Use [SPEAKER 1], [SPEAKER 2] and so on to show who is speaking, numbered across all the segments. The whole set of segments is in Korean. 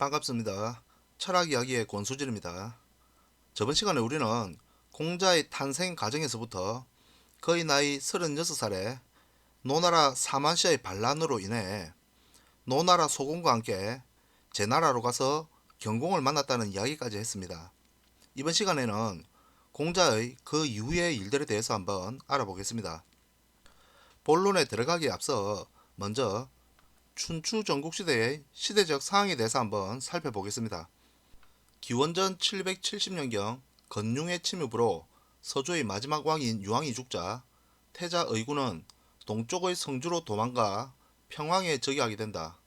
[SPEAKER 1] 반갑습니다. 철학 이야기의 권수진입니다. 저번 시간에 우리는 공자의 탄생 과정에서부터 거의 나이 36살에 노나라 사만시아의 반란으로 인해 노나라 소공과 함께 제 나라로 가서 경공을 만났다는 이야기까지 했습니다. 이번 시간에는 공자의 그 이후의 일들에 대해서 한번 알아보겠습니다. 본론에 들어가기에 앞서 먼저 춘추 전국시대의 시대적 상황에 대해서 한번 살펴보겠습니다. 기원전 770년경 건융의 침입으로 서주의 마지막 왕인 유왕이 죽자 태자 의군은 동쪽의 성주로 도망가 평왕에 즉위하게 된다.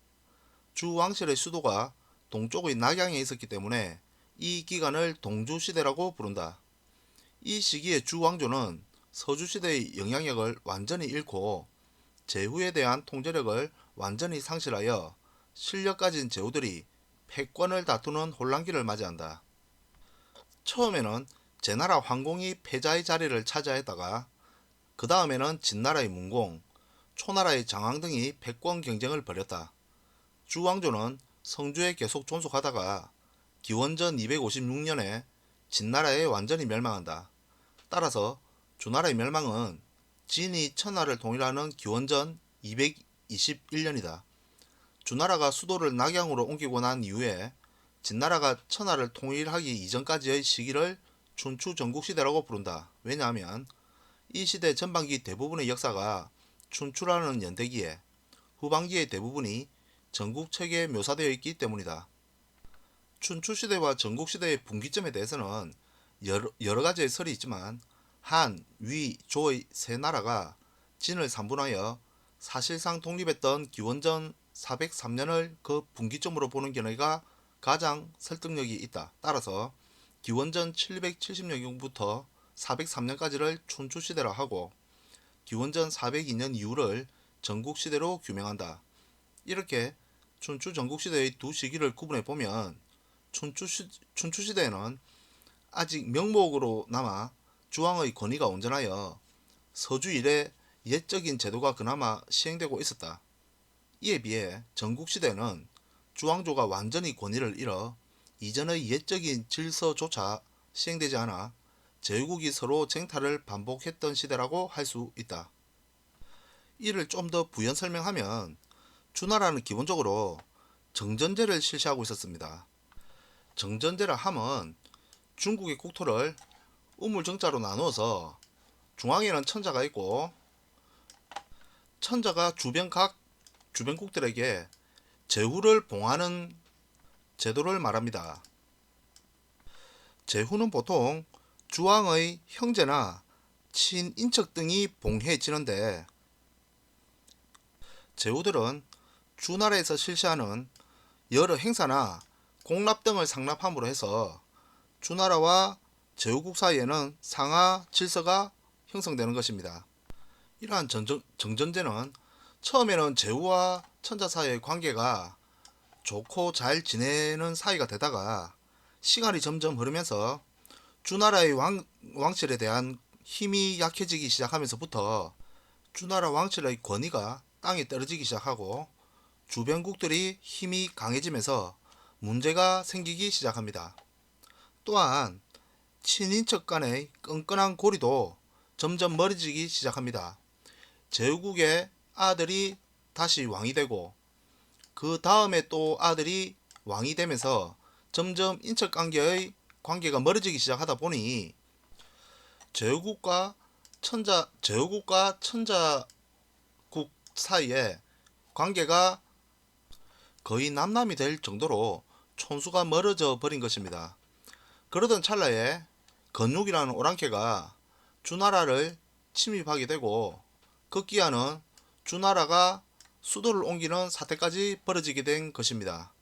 [SPEAKER 1] 주 왕실의 수도가 동쪽의 낙양에 있었기 때문에 이 기간을 동주시대라고 부른다. 이 시기에 주 왕조는 서주시대의 영향력을 완전히 잃고 제후에 대한 통제력을 완전히 상실하여 실력 가진 제후들이 패권을 다투는 혼란기를 맞이한다. 처음에는 제나라 황공이 패자의 자리를 차지했다가 그 다음에는 진나라의 문공, 초나라의 장왕 등이 패권 경쟁을 벌였다. 주왕조는 성주에 계속 존속하다가 기원전 256년에 진나라에 완전히 멸망한다. 따라서 주나라의 멸망은 진이 천하를 통일하는 기원전 221년이다. 주나라가 수도를 낙양으로 옮기고 난 이후에 진나라가 천하를 통일하기 이전까지의 시기를 춘추 전국시대라고 부른다. 왜냐하면 이 시대 전반기 대부분의 역사가 춘추라는 연대기에 후반기의 대부분이 전국책에 묘사되어 있기 때문이다. 춘추시대와 전국시대의 분기점에 대해서는 여러, 여러 가지의 설이 있지만 한, 위, 조의 세 나라가 진을 삼분하여 사실상 독립했던 기원전 403년을 그 분기점으로 보는 견해가 가장 설득력이 있다. 따라서 기원전 770년경부터 403년까지를 춘추시대라 하고 기원전 402년 이후를 전국시대로 규명한다. 이렇게 춘추 전국시대의 두 시기를 구분해 보면 춘추시, 춘추시대에는 아직 명목으로 남아 주왕의 권위가 온전하여 서주 이래 옛적인 제도가 그나마 시행되고 있었다. 이에 비해 전국시대는 주왕조가 완전히 권위를 잃어 이전의 옛적인 질서조차 시행되지 않아 제국이 서로 쟁탈을 반복했던 시대라고 할 수 있다. 이를 좀 더 부연 설명하면 주나라는 기본적으로 정전제를 실시하고 있었습니다. 정전제라 함은 중국의 국토를 우물정자로 나누어서 중앙에는 천자가 있고 천자가 주변 각 주변국들에게 제후를 봉하는 제도를 말합니다. 제후는 보통 주왕의 형제나 친인척 등이 봉해 지는데 제후들은 주나라에서 실시하는 여러 행사나 공납 등을 상납함으로 해서 주나라와 제후국 사이에는 상하 질서가 형성되는 것입니다. 이러한 정전, 정전제는 처음에는 제후와 천자 사이의 관계가 좋고 잘 지내는 사이가 되다가 시간이 점점 흐르면서 주나라의 왕, 왕실에 대한 힘이 약해지기 시작하면서부터 주나라 왕실의 권위가 땅에 떨어지기 시작하고 주변국들이 힘이 강해지면서 문제가 생기기 시작합니다. 또한 친인척 간의 끈끈한 고리도 점점 멀어지기 시작합니다. 제후국의 아들이 다시 왕이 되고 그 다음에 또 아들이 왕이 되면서 점점 인척 관계의 관계가 멀어지기 시작하다 보니 제후국과 천자 제후국과 천자국 사이에 관계가 거의 남남이 될 정도로 촌수가 멀어져 버린 것입니다. 그러던 찰나에 건육이라는 오랑캐가 주나라를 침입하게 되고 급기야는 주나라가 수도를 옮기는 사태까지 벌어지게 된 것입니다.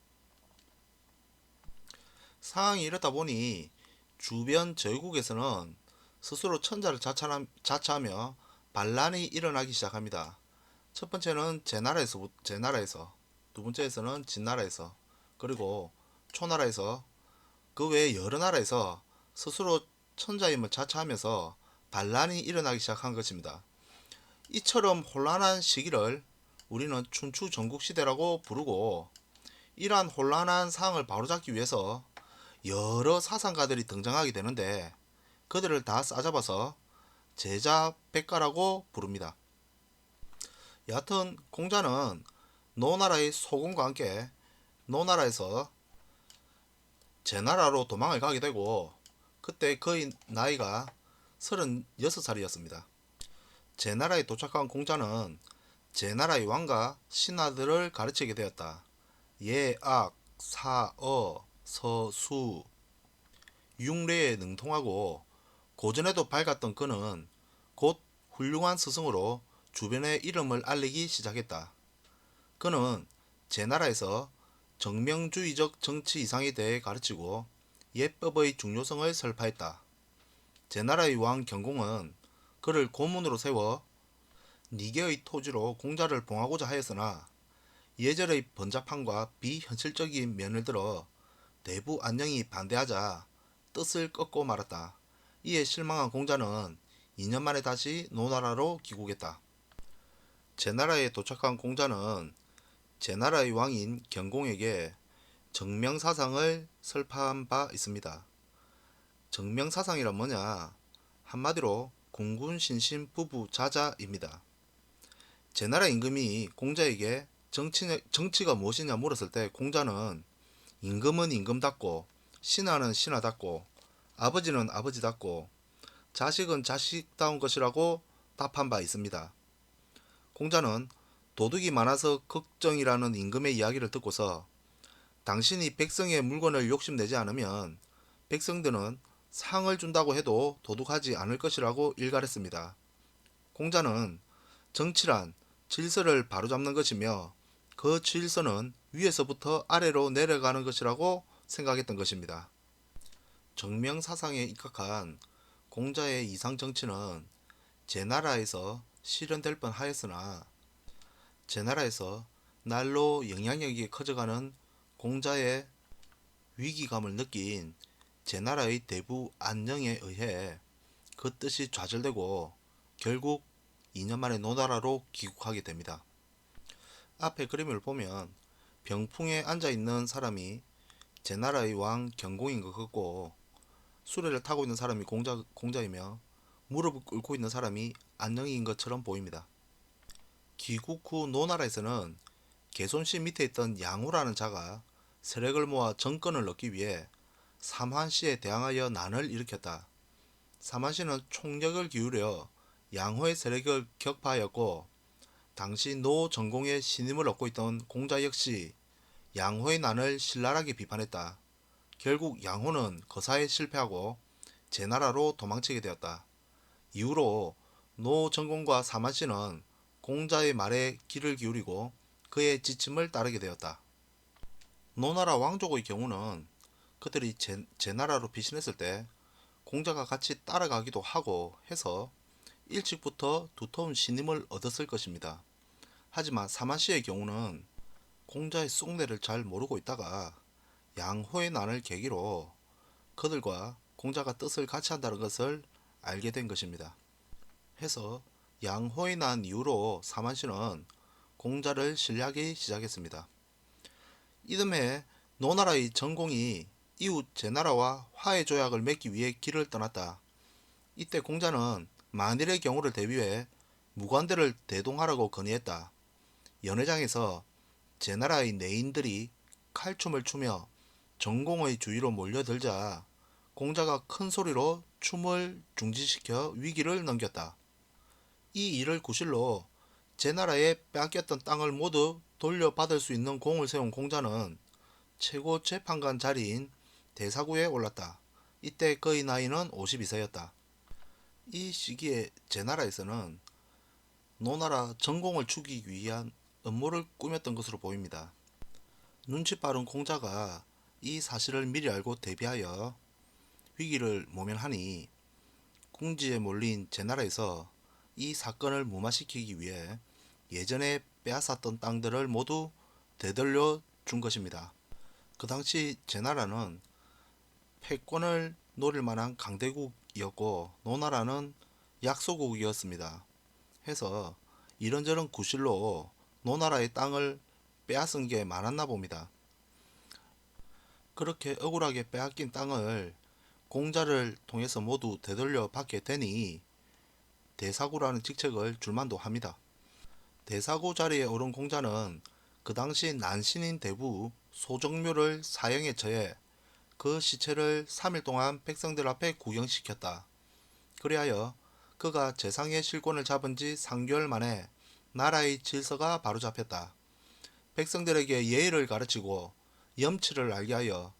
[SPEAKER 1] 상황이 이렇다 보니 주변 제국에서는 스스로 천자를 자처하, 자처하며 반란이 일어나기 시작합니다. 첫 번째는 제 나라에서 제 나라에서 두 번째에서는 진나라에서 그리고 초나라에서 그 외에 여러 나라에서 스스로 천자임을 자처하면서 반란이 일어나기 시작한 것입니다. 이처럼 혼란한 시기를 우리는 춘추 전국시대라고 부르고 이러한 혼란한 상황을 바로잡기 위해서 여러 사상가들이 등장하게 되는데 그들을 다 싸잡아서 제자 백가라고 부릅니다. 여하튼 공자는 노나라의 소공과 함께 노나라에서 제 나라로 도망을 가게 되고 그때 그의 나이가 36살이었습니다. 제 나라에 도착한 공자는 제 나라의 왕과 신하들을 가르치게 되었다. 예악, 사어, 서수, 융례에 능통하고 고전에도 밝았던 그는 곧 훌륭한 스승으로 주변의 이름을 알리기 시작했다. 그는 제 나라에서 정명주의적 정치 이상에 대해 가르치고 예법의 중요성을 설파했다. 제 나라의 왕 경공은 그를 고문으로 세워 니게의 토지로 공자를 봉하고자 하였으나 예절의 번잡함과 비현실적인 면을 들어 내부 안녕이 반대하자 뜻을 꺾고 말았다. 이에 실망한 공자는 2년 만에 다시 노나라로 귀국했다. 제나라에 도착한 공자는 제나라의 왕인 경공에게 정명사상을 설파한 바 있습니다. 정명사상이란 뭐냐? 한마디로 공군 신신 부부 자자입니다. 제 나라 임금이 공자에게 정치, 정치 가 무엇이냐 물었을 때 공자는 임금은 임금답고 신하는 신하답고 아버지는 아버지답고 자식은 자식다운 것이라고 답한 바 있습니다. 공자는 도둑이 많아서 걱정이라는 임금의 이야기를 듣고서 당신이 백성의 물건을 욕심내지 않으면 백성들은 상을 준다고 해도 도둑하지 않을 것이라고 일갈했습니다. 공자는 정치란 질서를 바로잡는 것이며 그 질서는 위에서부터 아래로 내려가는 것이라고 생각했던 것입니다. 정명 사상에 입각한 공자의 이상 정치는 제 나라에서 실현될 뻔 하였으나 제 나라에서 날로 영향력이 커져가는 공자의 위기감을 느낀 제 나라의 대부 안녕에 의해 그 뜻이 좌절되고 결국 2년 만에 노나라로 귀국하게 됩니다. 앞에 그림을 보면 병풍에 앉아 있는 사람이 제 나라의 왕 경공인 것 같고 수레를 타고 있는 사람이 공자, 공자이며 무릎을 꿇고 있는 사람이 안녕인 것처럼 보입니다. 귀국 후 노나라에서는 개손씨 밑에 있던 양후라는 자가 세력을 모아 정권을 얻기 위해 삼한씨에 대항하여 난을 일으켰다. 삼한씨는 총력을 기울여 양호의 세력을 격파하였고 당시 노 전공의 신임을 얻고 있던 공자 역시 양호의 난을 신랄하게 비판했다. 결국 양호는 거사에 실패하고 제 나라로 도망치게 되었다. 이후로 노 전공과 사만씨는 공자의 말에 귀를 기울이고 그의 지침을 따르게 되었다. 노나라 왕족의 경우는 그들이 제, 제 나라로 피신했을 때 공자가 같이 따라가기도 하고 해서 일찍부터 두터운 신임을 얻었을 것입니다. 하지만 사만씨의 경우는 공자의 쑥내를 잘 모르고 있다가 양호의 난을 계기로 그들과 공자가 뜻을 같이 한다는 것을 알게 된 것입니다. 해서 양호의 난 이후로 사만씨는 공자를 신뢰하기 시작했습니다. 이듬해 노나라의 전공이 이웃 제나라와 화해 조약을 맺기 위해 길을 떠났다. 이때 공자는 만일의 경우를 대비해 무관대를 대동하라고 건의했다. 연회장에서 제나라의 내인들이 칼춤을 추며 전공의 주위로 몰려들자 공자가 큰 소리로 춤을 중지시켜 위기를 넘겼다. 이 일을 구실로 제나라에 빼앗겼던 땅을 모두 돌려받을 수 있는 공을 세운 공자는 최고 재판관 자리인 대사구에 올랐다. 이때 그의 나이는 52세였다. 이 시기에 제 나라에서는 노나라 전공을 죽이기 위한 음모를 꾸몄던 것으로 보입니다. 눈치 빠른 공자가 이 사실을 미리 알고 대비하여 위기를 모면하니 궁지에 몰린 제 나라에서 이 사건을 무마시키기 위해 예전에 빼앗았던 땅들을 모두 되돌려 준 것입니다. 그 당시 제 나라는 패권을 노릴 만한 강대국이었고 노나라는 약소국이었습니다. 해서 이런저런 구실로 노나라의 땅을 빼앗은 게 많았나 봅니다. 그렇게 억울하게 빼앗긴 땅을 공자를 통해서 모두 되돌려 받게 되니 대사구라는 직책을 줄만도 합니다. 대사구 자리에 오른 공자는 그 당시 난신인 대부 소정묘를 사형에 처해 그 시체를 3일 동안 백성들 앞에 구경시켰다. 그리하여 그가 재상의 실권을 잡은 지 3개월 만에 나라의 질서가 바로잡혔다. 백성들에게 예의를 가르치고 염치를 알게 하여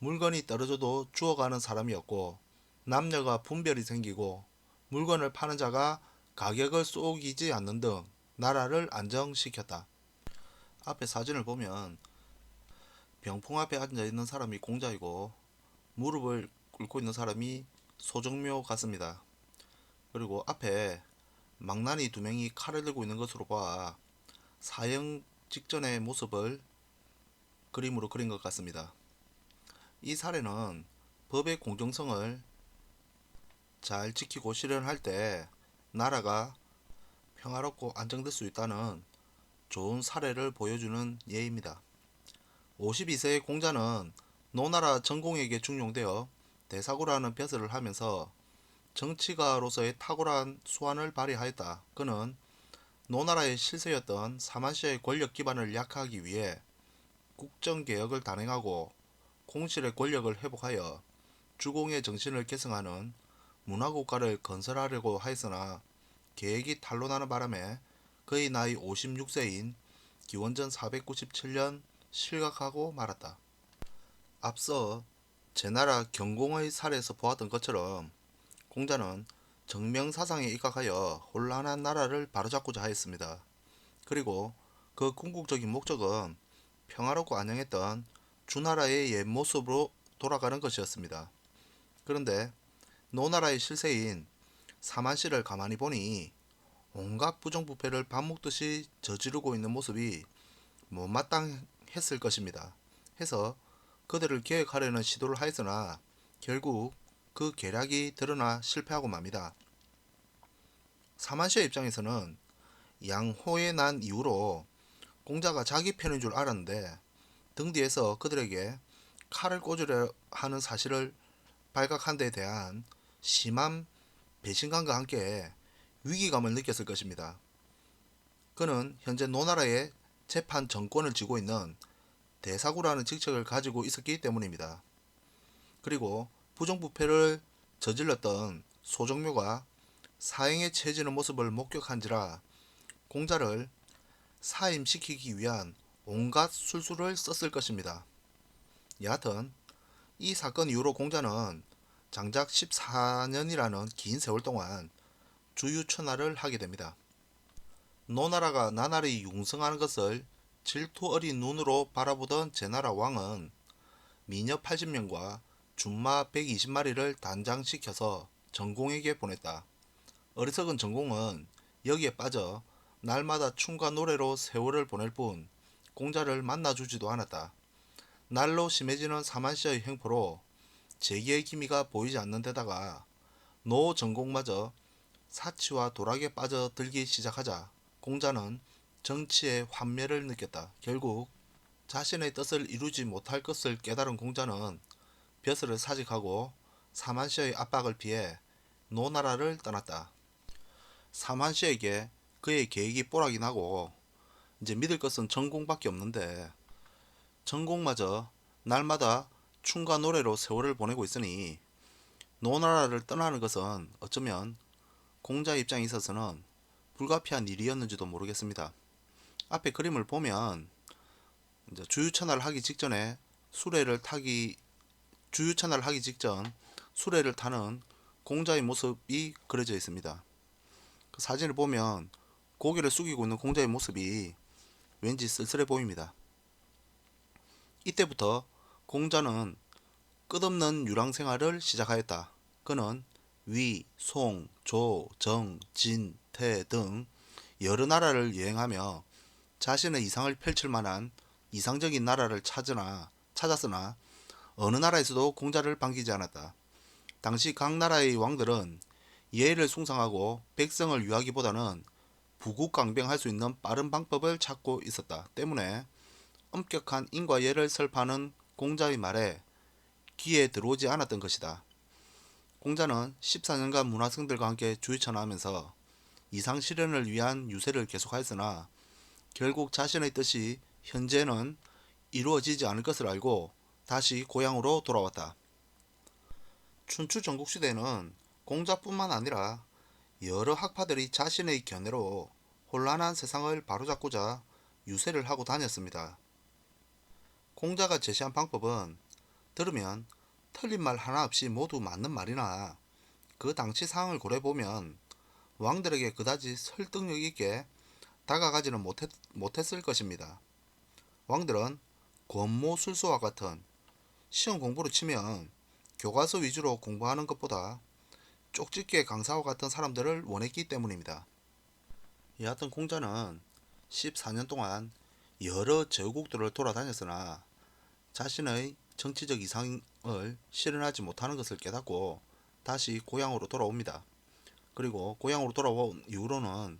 [SPEAKER 1] 물건이 떨어져도 주워가는 사람이었고 남녀가 분별이 생기고 물건을 파는 자가 가격을 쏘기지 않는 등 나라를 안정시켰다. 앞에 사진을 보면 병풍 앞에 앉아 있는 사람이 공자이고 무릎을 꿇고 있는 사람이 소정묘 같습니다. 그리고 앞에 망나니 두 명이 칼을 들고 있는 것으로 봐 사형 직전의 모습을 그림으로 그린 것 같습니다. 이 사례는 법의 공정성을 잘 지키고 실현할 때 나라가 평화롭고 안정될 수 있다는 좋은 사례를 보여주는 예입니다. 52세의 공자는 노나라 전공에게 중용되어 대사구라는 벼슬을 하면서 정치가로서의 탁월한 수완을 발휘하였다. 그는 노나라의 실세였던 사만시의 권력 기반을 약화하기 위해 국정개혁을 단행하고 공실의 권력을 회복하여 주공의 정신을 계승하는 문화국가를 건설하려고 하였으나 계획이 탄로나는 바람에 그의 나이 56세인 기원전 497년 실각하고 말았다. 앞서 제나라 경공의 사례에서 보았던 것처럼 공자는 정명사상에 입각하여 혼란한 나라를 바로잡고자 하였습니다. 그리고 그 궁극적인 목적은 평화롭고 안녕했던 주나라의 옛 모습으로 돌아가는 것이었습니다. 그런데 노나라의 실세인 사만씨를 가만히 보니 온갖 부정부패를 밥 먹듯이 저지르고 있는 모습이 못마땅 했을 것입니다. 해서 그들을 계획하려는 시도를 하였으나 결국 그 계략이 드러나 실패하고 맙니다. 사만시의 입장에서는 양호에 난 이후로 공자가 자기 편인 줄 알았는데 등 뒤에서 그들에게 칼을 꽂으려 하는 사실을 발각한 데 대한 심한 배신감과 함께 위기감을 느꼈을 것입니다. 그는 현재 노나라의 재판 정권을 쥐고 있는 대사구라는 직책을 가지고 있었기 때문입니다. 그리고 부정부패를 저질렀던 소정묘가 사형에 처해지는 모습을 목격한지라 공자를 사임시키기 위한 온갖 술수를 썼을 것입니다. 여하튼 이 사건 이후로 공자는 장작 14년이라는 긴 세월 동안 주유천하를 하게 됩니다. 노나라가 나날이 융성하는 것을 질투 어린 눈으로 바라보던 제나라 왕은 미녀 80명과 준마 120마리를 단장시켜서 전공에게 보냈다. 어리석은 전공은 여기에 빠져 날마다 춤과 노래로 세월을 보낼 뿐 공자를 만나주지도 않았다. 날로 심해지는 사만시의 행포로 재기의 기미가 보이지 않는 데다가 노 전공마저 사치와 도락에 빠져 들기 시작하자 공자는 정치의 환멸을 느꼈다. 결국 자신의 뜻을 이루지 못할 것을 깨달은 공자는 벼슬을 사직하고 사만시의 압박을 피해 노나라를 떠났다. 사만시에게 그의 계획이 뽀락이 나고 이제 믿을 것은 전공밖에 없는데 전공마저 날마다 춤과 노래로 세월을 보내고 있으니 노나라를 떠나는 것은 어쩌면 공자 입장에 있어서는 불가피한 일이었는지도 모르겠습니다. 앞에 그림을 보면 이제 주유천하를 하기 직전에 수레를 타기 주유천하를 하기 직전 수레를 타는 공자의 모습이 그려져 있습니다. 그 사진을 보면 고개를 숙이고 있는 공자의 모습이 왠지 쓸쓸해 보입니다. 이때부터 공자는 끝없는 유랑 생활을 시작하였다. 그는 위, 송, 조, 정, 진, 태 등 여러 나라를 여행하며 자신의 이상을 펼칠 만한 이상적인 나라를 찾으나 찾았으나 어느 나라에서도 공자를 반기지 않았다. 당시 각 나라의 왕들은 예의를 숭상하고 백성을 유하기보다는 부국강병할 수 있는 빠른 방법을 찾고 있었다. 때문에 엄격한 인과 예를 설파하는 공자의 말에 귀에 들어오지 않았던 것이다. 공자는 14년간 문화승들과 함께 주의천하면서 이상 실현을 위한 유세를 계속하였으나 결국 자신의 뜻이 현재는 이루어지지 않을 것을 알고 다시 고향으로 돌아왔다. 춘추 전국시대는 공자뿐만 아니라 여러 학파들이 자신의 견해로 혼란한 세상을 바로잡고자 유세를 하고 다녔습니다. 공자가 제시한 방법은 들으면 틀린 말 하나 없이 모두 맞는 말이나 그 당시 상황을 고려해보면 왕들에게 그다지 설득력 있게 다가가지는 못했, 못했을 것입니다. 왕들은 권모술수와 같은 시험 공부로 치면 교과서 위주로 공부하는 것보다 쪽집게 강사와 같은 사람들을 원했기 때문입니다. 여하튼 공자는 14년 동안 여러 제국들을 돌아다녔으나 자신의 정치적 이상 을 실현하지 못하는 것을 깨닫고 다시 고향으로 돌아옵니다. 그리고 고향으로 돌아온 이후로는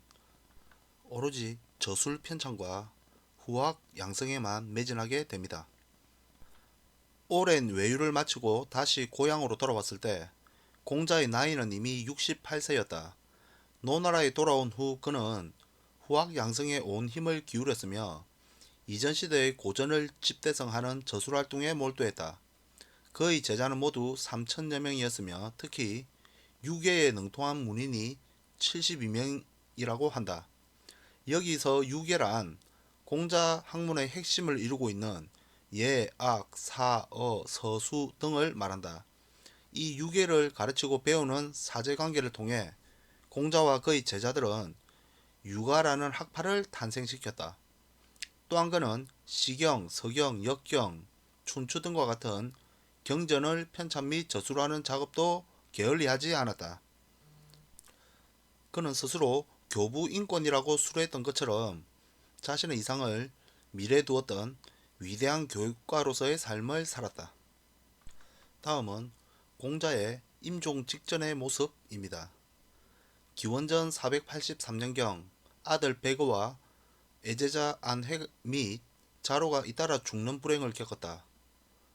[SPEAKER 1] 오로지 저술 편찬과 후학 양성에만 매진하게 됩니다. 오랜 외유를 마치고 다시 고향으로 돌아왔을 때 공자의 나이는 이미 68세였다. 노나라에 돌아온 후 그는 후학 양성에 온 힘을 기울였으며 이전 시대의 고전을 집대성하는 저술 활동에 몰두했다. 그의 제자는 모두 3천여 명이었으며 특히 유계에 능통한 문인이 72명이라고 한다. 여기서 유계란 공자 학문의 핵심을 이루고 있는 예, 악, 사, 어, 서수 등을 말한다. 이 유계를 가르치고 배우는 사제관계를 통해 공자와 그의 제자들은 유가라는 학파를 탄생시켰다. 또한 그는 시경, 서경, 역경, 춘추 등과 같은 경전을 편찬 및 저술하는 작업도 게을리하지 않았다. 그는 스스로 교부 인권이라고 수료했던 것처럼 자신의 이상을 미래에 두었던 위대한 교육가로서의 삶을 살았다. 다음은 공자의 임종 직전의 모습입니다. 기원전 483년경 아들 배거와 애제자 안회 및 자로가 잇따라 죽는 불행을 겪었다.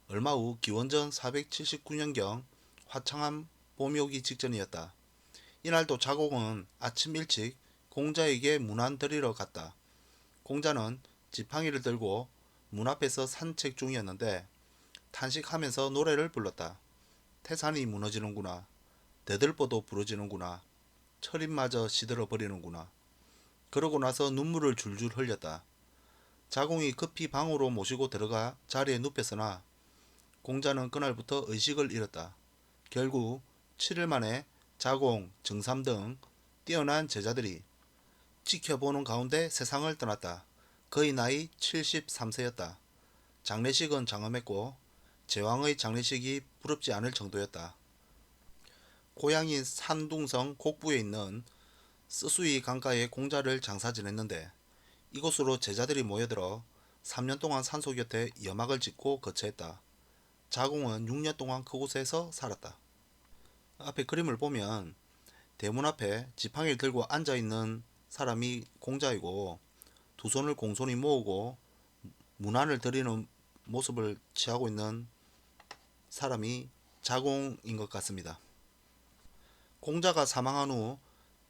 [SPEAKER 1] 얼마 후 기원전 479년경 화창한 봄이 오기 직전이었다. 이날도 자공은 아침 일찍 공자에게 문안 드리러 갔다. 공자는 지팡이를 들고 문 앞에서 산책 중이었는데 탄식하면서 노래를 불렀다. 태산이 무너지는구나. 대들보도 부러지는구나. 철인마저 시들어 버리는구나. 그러고 나서 눈물을 줄줄 흘렸다. 자공이 급히 방으로 모시고 들어가 자리에 눕혔으나 공자는 그날부터 의식을 잃었다. 결국 7일 만에 자공, 정삼 등 뛰어난 제자들이 지켜보는 가운데 세상을 떠났다. 그의 나이 73세였다. 장례식은 장엄했고 제왕의 장례식이 부럽지 않을 정도였다. 고향인 산둥성 곡부에 있는 스수이 강가에 공자를 장사 지냈는데 이곳으로 제자들이 모여들어 3년 동안 산소 곁에 여막을 짓고 거처했다. 자공은 6년 동안 그곳에서 살았다. 앞에 그림을 보면 대문 앞에 지팡이를 들고 앉아 있는 사람이 공자이고 두 손을 공손히 모으고 문안을 드리는 모습을 취하고 있는 사람이 자공인 것 같습니다. 공자가 사망한 후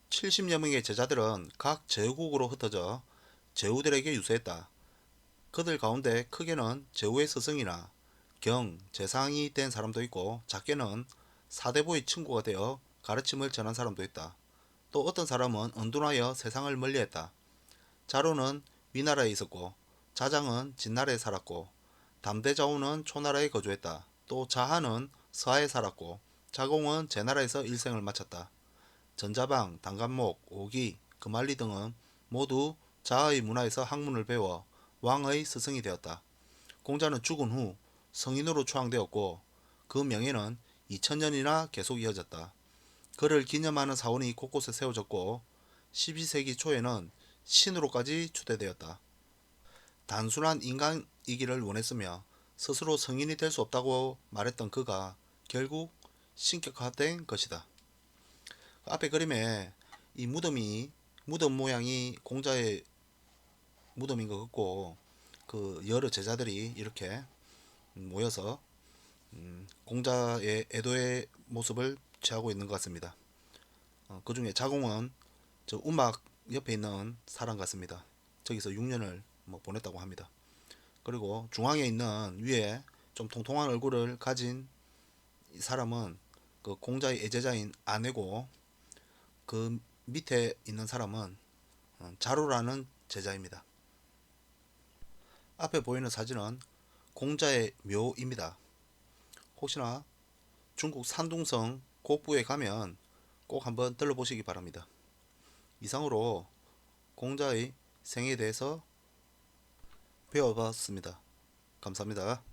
[SPEAKER 1] 70여 명의 제자들은 각 제후국으로 흩어져 제후들에게 유세했다. 그들 가운데 크게는 제후의 스승이나 경, 재상이 된 사람도 있고 작게는 사대부의 친구가 되어 가르침을 전한 사람도 있다. 또 어떤 사람은 은둔하여 세상을 멀리했다. 자로는 위나라에 있었고 자장은 진나라에 살았고 담대자우는 초나라에 거주했다. 또 자하는 서하에 살았고 자공은 제나라에서 일생을 마쳤다. 전자방, 단간목, 오기, 금알리 등은 모두 자의 문화에서 학문을 배워 왕의 스승이 되었다. 공자는 죽은 후 성인으로 추앙되었고 그 명예는 2000년이나 계속 이어졌다. 그를 기념하는 사원이 곳곳에 세워졌고 12세기 초에는 신으로까지 추대되었다. 단순한 인간이기를 원했으며 스스로 성인이 될 수 없다고 말했던 그가 결국 신격화된 것이다. 앞에 그림에 이 무덤이 무덤 모양이 공자의 무덤인 것 같고 그 여러 제자들이 이렇게 모여서 음, 공자의 애도의 모습을 취하고 있는 것 같습니다. 어, 그 중에 자공은 저 우막 옆에 있는 사람 같습니다. 저기서 6년을 뭐 보냈다고 합니다. 그리고 중앙에 있는 위에 좀 통통한 얼굴을 가진 이 사람은 그 공자의 애제자인 아내고 그 밑에 있는 사람은 어, 자루라는 제자입니다. 앞에 보이는 사진은 공자의 묘입니다. 혹시나 중국 산둥성 곡부에 가면 꼭 한번 들러보시기 바랍니다. 이상으로 공자의 생에 대해서 배워봤습니다. 감사합니다.